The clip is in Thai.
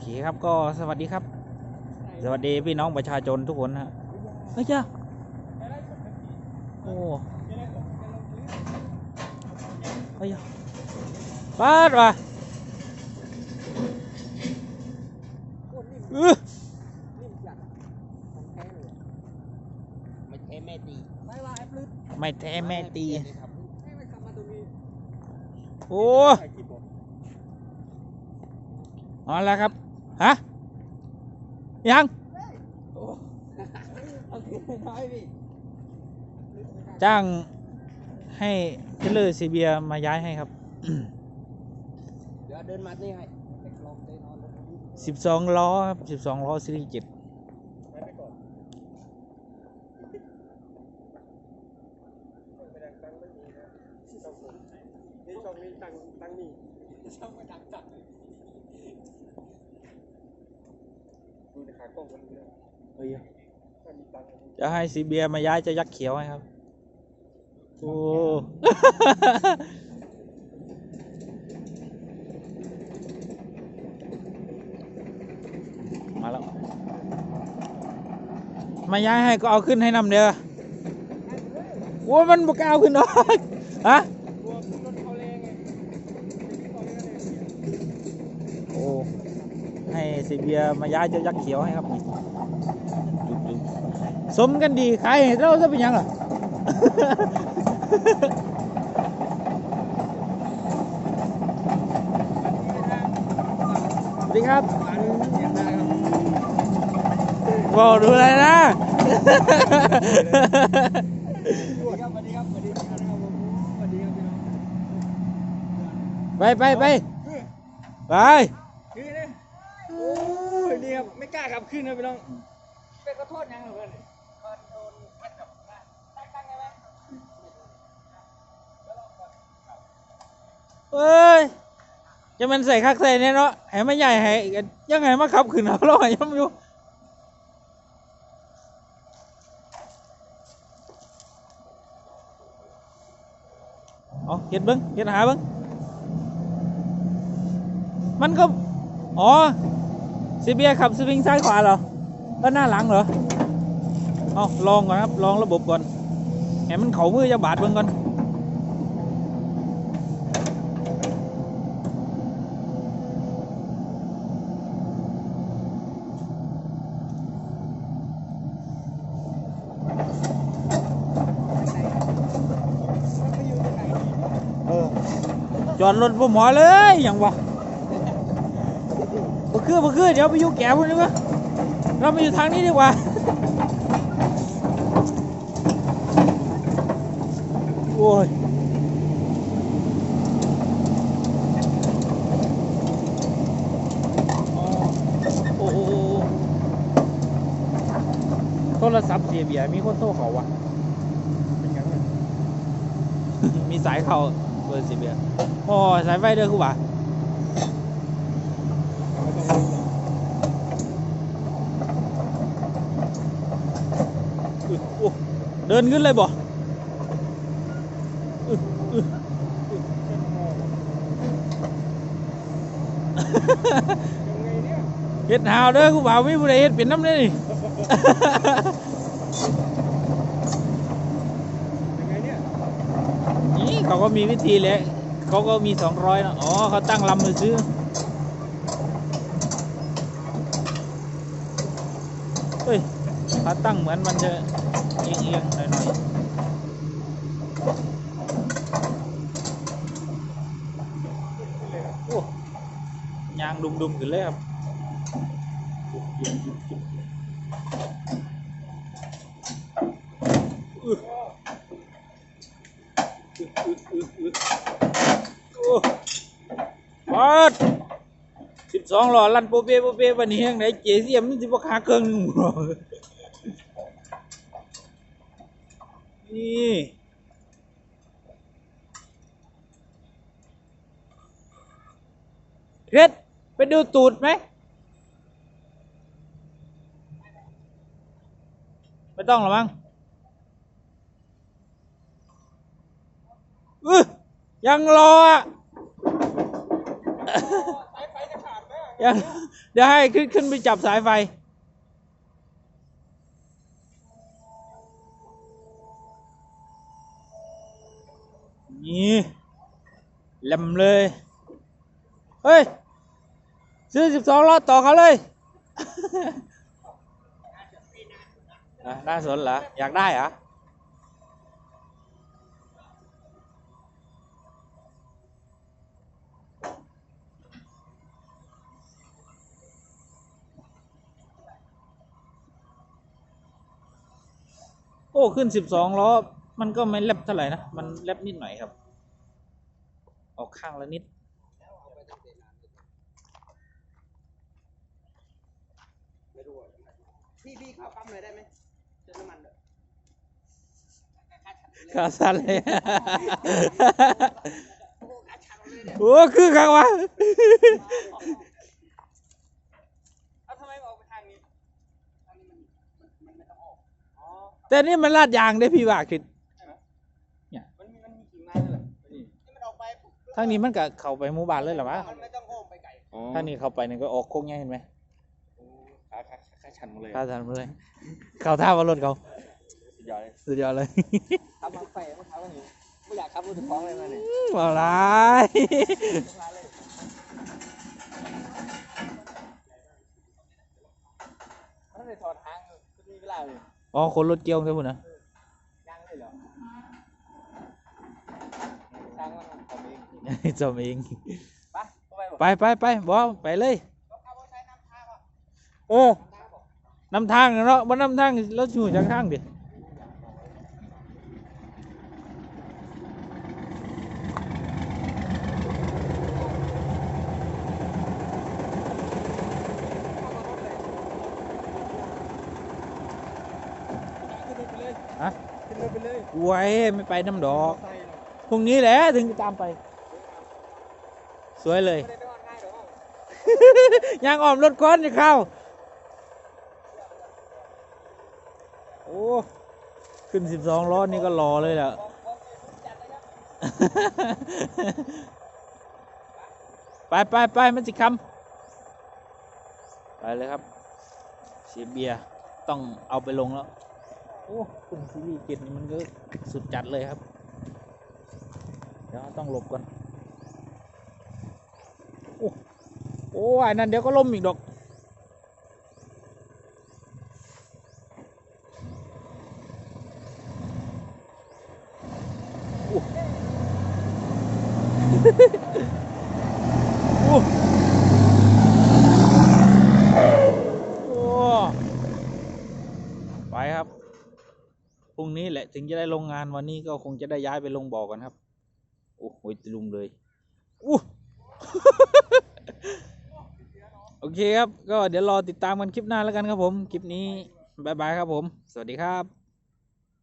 เคครับก็สวัสดีครับ สวัสดีพี่น้องประชาชนทุกคนนะฮะเฮ้ยจ้าโอ้เฮ้ยปาดว่ะอื้อนิ่มจัดของแท้เลยไม่แท้แม่ตีไม่ว่าแอปลึกไม่แท้แม่ตีเลยครับให้มันขับมาตรงนี้โอ้ใส่ที่บอกเอาละครับ ฮะยังเอาขึ้นไปน้อยพี่จ้างให้เทเลอร์ซีเบียมาย้ายให้ครับเดี๋ยวเดินมานี่ให้ไปกลองเตนอนแล้วพี่สิบสองล้อครับสิบสองล้อซีรีส์เจ็ด ไปไปก่อนไปดังตังไม่มีนะช่องผมนี่ช่องนี้ตังตังนี่ช่องไปดังจัด ดูในขากล้องคนนี้นะเฮ้ยถ้ามีตังค์จะให้ซีเบียมาย้ายเจะยักษ์เขียวให้ครับ โอ้ มาแล้ว มาย้ายให้ก็เอาขึ้นให้นำเด้อโอ้ยมันบกเอาขึ้นหรอกฮะ กลัวรถเขาแรงไงเขาแรงเลย โอ้ ให้ ซีเบียมาย้ายเจ้ายักษ์เขียวให้ครับนี่จุ๊บๆสมกันดีขายให้เราจะเป็นหยังล่ะสวัสดีครับบอกดูอะไรนะไปไปไปไปคือเนี่ยโอ้ย นี่ครับไม่กล้าขับขึ้นนะพี่น้อง เป็นขอโทษยังเหรอเพื่อนก่อนโดนแค่กับตั้งตั้งไงไหมเอ้ยจะมันใส่คักใส่เนี่ยเนาะให้มันใหญ่ให้ยังไงมาขับขึ้นเอาเราให้ยังอยู่ เอาเห็ดเบิ้งเห็ดหาเบิ้งมันก็ อ๋อ ซีเบียขับสวิงซ้ายขวาเหรอแล้วหน้าหลังเหรอเอาลองก่อนครับลองระบบก่อนให้มันเข่ามือจะบาดเบิ้งก่อนจอดรถบ่หมอเลยอย่างวะ คือบ่คือเดี๋ยวไปอยู่แก่พุ่นดีกว่าเรามาอยู่ทางนี้ดีกว่าโอ้ยโอ้โหโทรศัพท์เสียเบียร์มีคนโทรเขาวะเป็นยังไงมีสายเขาเบอร์สิบเบียร์โอ้สายไฟเด้อคือว่าอุ๊ยโอ้เดินขึ้นเลยบ่อุ๊ยอุ๊ยยังไงเนี่ยเฮ็ดหาวเด้อคือว่ามีผู้ใดเฮ็ดเป็นน้ำเลยนี่ยังไงเนี่ยนี่เขาก็มีวิธีแหละเขาก็มีสองร้อยนะอ๋อเขาตั้งลำมือซื้อเฮ้ยเขาตั้งเหมือนมันจะเอียงๆหน่อยๆโอ้ยางดุมๆขึ้นเลยครับอึอึอึอึอึโอ้ปาดสิบสองหล่อลั่นโปเป้โปเป้วันนี้ยังไหนเจเสียมมันสิบขาเครื่องหนึ่งหรอ นี่เพชรไปดูตูดไหม ไม่ต้องหรอมั้งอื้อยังรออะสายไฟจะขาดไหมเดี๋ยวเดี๋ยวให้ขึ้นขึ้นไปจับสายไฟ นี่ลำเลย เฮ้ย ซื้อสิบสองล้อต่อเขาเลยอะน่าสนเหรอ อยากได้เหรอโอ้ ขึ้นสิบสองล้อ มันก็ไม่แลบเท่าไหร่นะ มันแลบนิดหน่อยครับ ออกข้างละนิด ไม่รู้อะพี่พี่เข้าปั๊มเลยได้ไหมเติมน้ำมันเลยขาสั้นเลยโอ้อาชังเลยเนี่ยโอ้คือข้างวะเอาทำไมออกไปทางนี้ทางนี้มันมันมันไม่ต้องออกอ๋อแต่นี่มันลาดยางได้พี่ว่าคือ ทางนี้มันก็เข้าไปหมู่บ้านเลยเหรอวะมันไม่ต้องอ้อมไปไกลทางนี้เข้าไปนี่ก็ออกโค้งใหญ่เห็นไหมขาขาขาชันหมดเลยข้าทันเลย เข้าท่าว่ารถเขาสุดยอดเลยสุดยอดเลยขับมาไฟเมื่อเช้าวันนี้ไม่อยากขับรถถึงคลองเลยมาเนี่ยมาลายทุกร้านเลยมันเลยถอดทางจะมีเวลาเลยอ๋อคนรถเกี่ยวใช่ปุ่นนะยังเลยเหรอทางมันทำเอง จำเองไปเข้าไปบอกไปไปไปบอไปเลยเอาไว้ใช้น้ำทางอะเออนำทางเนาะบนนำทางแล้วอยู่จากทางดิขึ้นรถไปเลยฮะขึ้นรถไปเลยไว้ไม่ไปน้ำดอกใส่เนาะพรุ่งนี้แหละถึงจะตามไป สวยเลย ยางอ้อมรถก้อนจะเข้า โอ้ ขึ้นสิบสองล้อนี่ก็รอเลยแหละไปไปไปมันสิคำไปเลยครับ เสียเบียร์ต้องเอาไปลงแล้ว โอ้ขึ้นซีรีส์เกตนี่มันก็สุดจัดเลยครับ เดี๋ยวต้องหลบก่อน โอ้ โอ้อันนั้นเดี๋ยวก็ล่มอีกดอกโอ้โอ้โอ้ไปครับ พรุ่งนี้แหละถึงจะได้ลงงานวันนี้ก็คงจะได้ย้ายไปลงบ่อกันครับ โอ้โหตลุมเลยอู้ เคครับ ก็เดี๋ยวรอติดตามกันคลิปหน้าแล้วกันครับผม คลิปนี้บายบายครับผม สวัสดีครับ